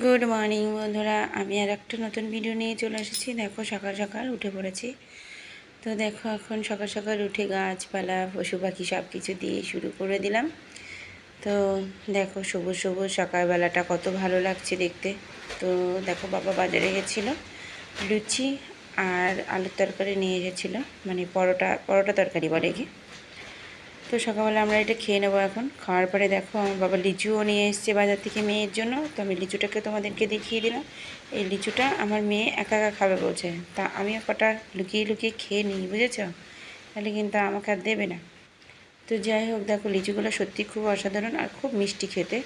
Good morning বন্ধুরা। আমি আর একটা নতুন ভিডিও নিয়ে চলে এসেছি। দেখো, সকাল সকাল উঠে পড়েছি। তো দেখো, এখন সকাল সকাল উঠে গাছপালা পশু পাখি সব কিছু দিয়ে শুরু করে দিলাম। তো দেখো সবুজ সবুজ সকালবেলাটা কত ভালো লাগছে দেখতে। তো দেখো, বাবা বাজারে গেছিল, লুচি আর আলুর তরকারি নিয়ে এসেছিল। মানে পরোটা পরোটা তরকারি বলে কি? তো সকালবেলা আমরা এটা খেয়ে নেব এখন। খাওয়ার পরে দেখো, আমার বাবা লিচুও নিয়ে এসছে বাজার থেকে মেয়ের জন্য। তো আমি লিচুটাকে তোমাদেরকে দেখিয়ে দিলাম। এই লিচুটা আমার মেয়ে একা একা খাবে বলছে। তা আমিও কটা লুকিয়ে লুকিয়ে খেয়ে নিই, বুঝেছ? তাহলে কিন্তু আমাকে আর দেবে না। তো যাই হোক, দেখো লিচুগুলো সত্যি খুব অসাধারণ আর খুব মিষ্টি খেতে।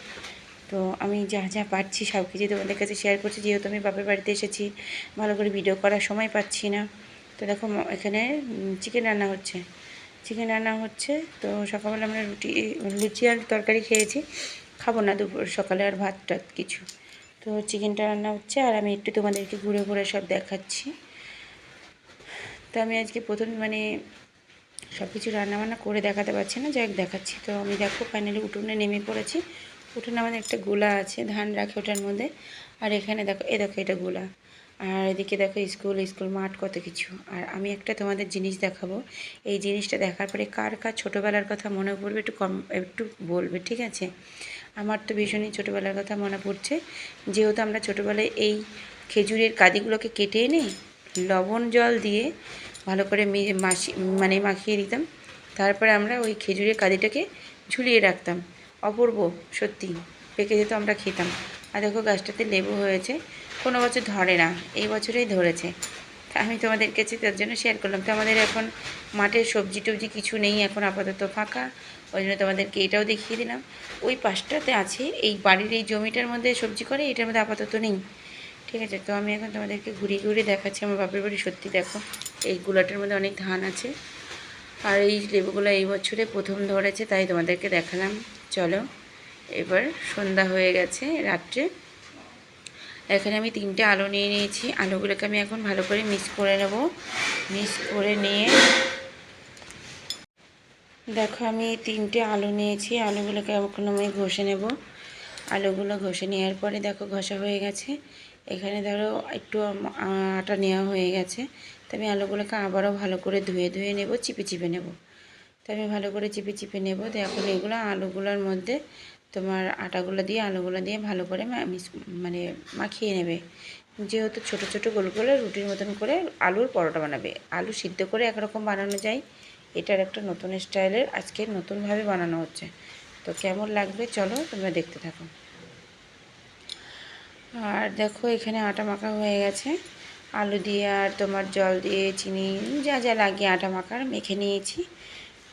তো আমি যা যা পাচ্ছি, সব কিছু তোমাদের কাছে শেয়ার করছি। যেহেতু আমি বাপের বাড়িতে এসেছি, ভালো করে ভিডিও করার সময় পাচ্ছি না। তো দেখো এখানে চিকেন রান্না হচ্ছে। চিকেন রান্না হচ্ছে। তো সকালবেলা আমরা রুটি, লুচি আর তরকারি খেয়েছি। খাব না দুপুর, সকালে আর ভাত টাত কিছু। তো চিকেনটা রান্না হচ্ছে আর আমি একটু তোমাদেরকে ঘুরে ঘুরে সব দেখাচ্ছি। তো আমি আজকে প্রথম মানে সব কিছু রান্নাবান্না করে দেখাতে পারছি না যাই দেখাচ্ছি। তো আমি দেখো ফাইনালি উঠোনে নেমে পড়েছি। উঠোনে আমাদের একটা গোলা আছে, ধান রাখে ওটার মধ্যে। আর এখানে দেখো, এ দেখো এটা গোলা। আর এদিকে দেখো স্কুল স্কুল মাঠ কত কিছু। আর আমি একটা তোমাদের জিনিস দেখাবো। এই জিনিসটা দেখার পরে কার কার ছোটোবেলার কথা মনে পড়বে একটু কম, একটু বলবে, ঠিক আছে? আমার তো ভীষণই ছোটোবেলার কথা মনে পড়ছে। যেহেতু আমরা ছোটোবেলায় এই খেজুরের কাদিগুলোকে কেটে এনে লবণ জল দিয়ে ভালো করে মাসি মানে মাখিয়ে দিতাম তারপরে আমরা ওই খেজুরের কাদিটাকে ঝুলিয়ে রাখতাম। অপূর্ব, সত্যি। পেকে যেত আমরা খেতাম। আর দেখো গাছটাতে লেবু হয়েছে। কোনো বছর ধরে না, এই বছরেই ধরেছে। আমি তোমাদের কাছে তার জন্য শেয়ার করলাম। তো আমাদের এখন মাঠে সবজি টবজি কিছু নেই, এখন আপাতত ফাঁকা। ওই জন্য তোমাদেরকে এটাও দেখিয়ে দিলাম। ওই পাশটাতে আছে, এই বাড়ির এই জমিটার মধ্যে সবজি করে, এটার মধ্যে আপাতত নেই। ঠিক আছে, তো আমি এখন তোমাদেরকে ঘুরিয়ে ঘুরিয়ে দেখাচ্ছি। আমার বাপের বাড়ি সত্যি দেখো, এই গুলাটার মধ্যে অনেক ধান আছে। আর এই লেবুগুলো এই বছরে প্রথম ধরেছে, তাই তোমাদেরকে দেখালাম। চলো, এবার সন্ধ্যা হয়ে গেছে রাত্রে। এখানে আমি তিনটে আলু নিয়ে নিয়েছি। আলুগুলোকে আমি এখন ভালো করে মিক্স করে নেব। মিক্স করে নিয়ে দেখো, আমি তিনটে আলু নিয়েছি। আলুগুলোকে এখন আমি ঘষে নেব। আলুগুলো ঘষে নেওয়ার পরে দেখো, ঘষা হয়ে গেছে। এখানে ধরো একটু আটা নেওয়া হয়ে গেছে। তো আমি আলুগুলোকে আবারও ভালো করে ধুয়ে ধুয়ে নেব, চিপে চিপে নেব। তো আমি ভালো করে চিপে চিপে নেব। তো এখন এগুলো আলুগুলোর মধ্যে তোমার আটাগুলো দিয়ে, আলুগুলো দিয়ে ভালো করে মানে মাখিয়ে নেবে। যেহেতু ছোট ছোট গোল করে রুটির মতন করে আলুর পরোটা বানাবে। আলু সিদ্ধ করে একরকম বানানো যায়। এটার একটা নতুন স্টাইলের আজকে নতুনভাবে বানানো হচ্ছে। তো কেমন লাগবে চলো তোমরা দেখতে থাকো। আর দেখো এখানে আটা মাখা হয়ে গেছে। আলু দিয়ে আর তোমার জল দিয়ে, চিনি, যা যা লাগে আটা মাখার মেখে নিয়েছি।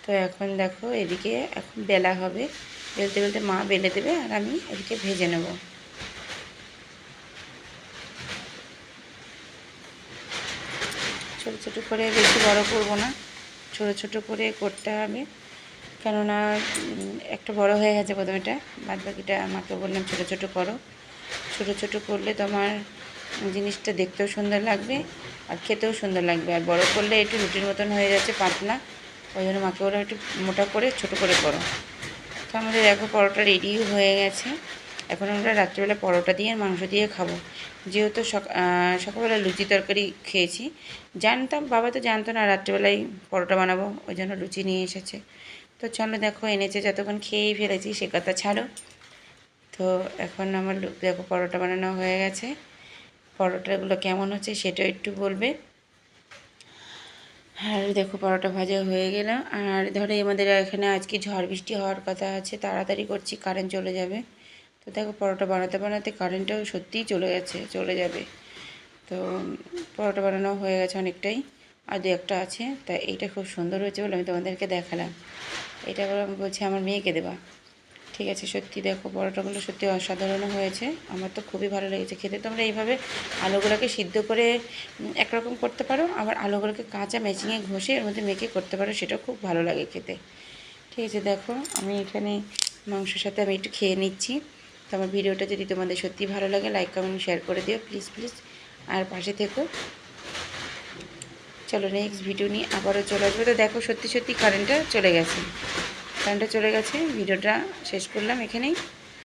তো এখন দেখো এদিকে এখন বেলা হবে। বেলতে বেলতে মা বেলে দেবে আর আমি এদিকে ভেজে নেব। ছোটো ছোটো করে বেশি বড় করব না। ছোটো ছোটো করে করতে হবে কেননা একটা বড় হয়ে গেছে প্রথমেটা বাদ বাকিটা আমাকে বললাম, ছোটো ছোটো করো। ছোটো ছোটো করলে তোমার জিনিসটা দেখতেও সুন্দর লাগবে আর খেতেও সুন্দর লাগবে। আর বড় করলে একটু রুটির মতন হয়ে যাচ্ছে পাতলা। ওই জন্য মাকে ওরা একটু মোটা করে, ছোট করে করো। তো আমাদের দেখো পরোটা রেডি হয়ে গেছে। এখন আমরা রাত্রিবেলা পরোটা দিয়ে আর মাংস দিয়ে খাব। যেহেতু সক সকালবেলা লুচি তরকারি খেয়েছি। জানতাম, বাবা তো জানতো না রাত্রিবেলায় পরোটা বানাবো, ওই জন্য লুচি নিয়ে এসেছে। তো চলো দেখো, এনেছে যতক্ষণ খেয়েই ফেলেছি, সে কথা ছাড়ো। তো এখন আমার দেখো পরোটা বানানো হয়ে গেছে। পরোটাগুলো কেমন হচ্ছে সেটাও একটু বলবে। আর দেখো পরোটা ভাজা হয়ে গেল আর ধরো আমাদের এখানে আজকে ঝড় বৃষ্টি হওয়ার কথা আছে, তাড়াতাড়ি করছি কারেন্ট চলে যাবে। তো দেখো পরোটা বানাতে বানাতে কারেন্টটাও সত্যিই চলে গেছে, চলে যাবে। তো পরোটা বানানো হয়ে গেছে অনেকটাই। আর দু একটা আছে, তা এইটা খুব সুন্দর হয়েছে বলে আমি তোমাদেরকে দেখালাম। এটা আবার আমি বলছি আমার মেয়েকে দেবা। ঠিক আছে, সত্যি দেখো পরোটাগুলো সত্যি অসাধারণ হয়েছে। আমার তো খুবই ভালো লেগেছে খেতে। তোমরা এইভাবে আলুগুলোকে সিদ্ধ করে একরকম করতে পারো, আবার আলুগুলোকে কাঁচা মেচিংয়ে ঘষে এর মধ্যে মেখে করতে পারো, সেটাও খুব ভালো লাগে খেতে। ঠিক আছে, দেখো আমি এখানে মাংসের সাথে আমি একটু খেয়ে নিচ্ছি। তো আমার ভিডিওটা যদি তোমাদের সত্যি ভালো লাগে লাইক কমেন্ট শেয়ার করে দিও প্লিজ প্লিজ আর পাশে থেকো। চলো নেক্সট ভিডিও নিয়ে আবারও চলে আসবে। তো দেখো, সত্যি সত্যি কারেন্টটা চলে গেছে। কারেন্টটা চলে গেছে ভিডিওটা শেষ করলাম এখানেই।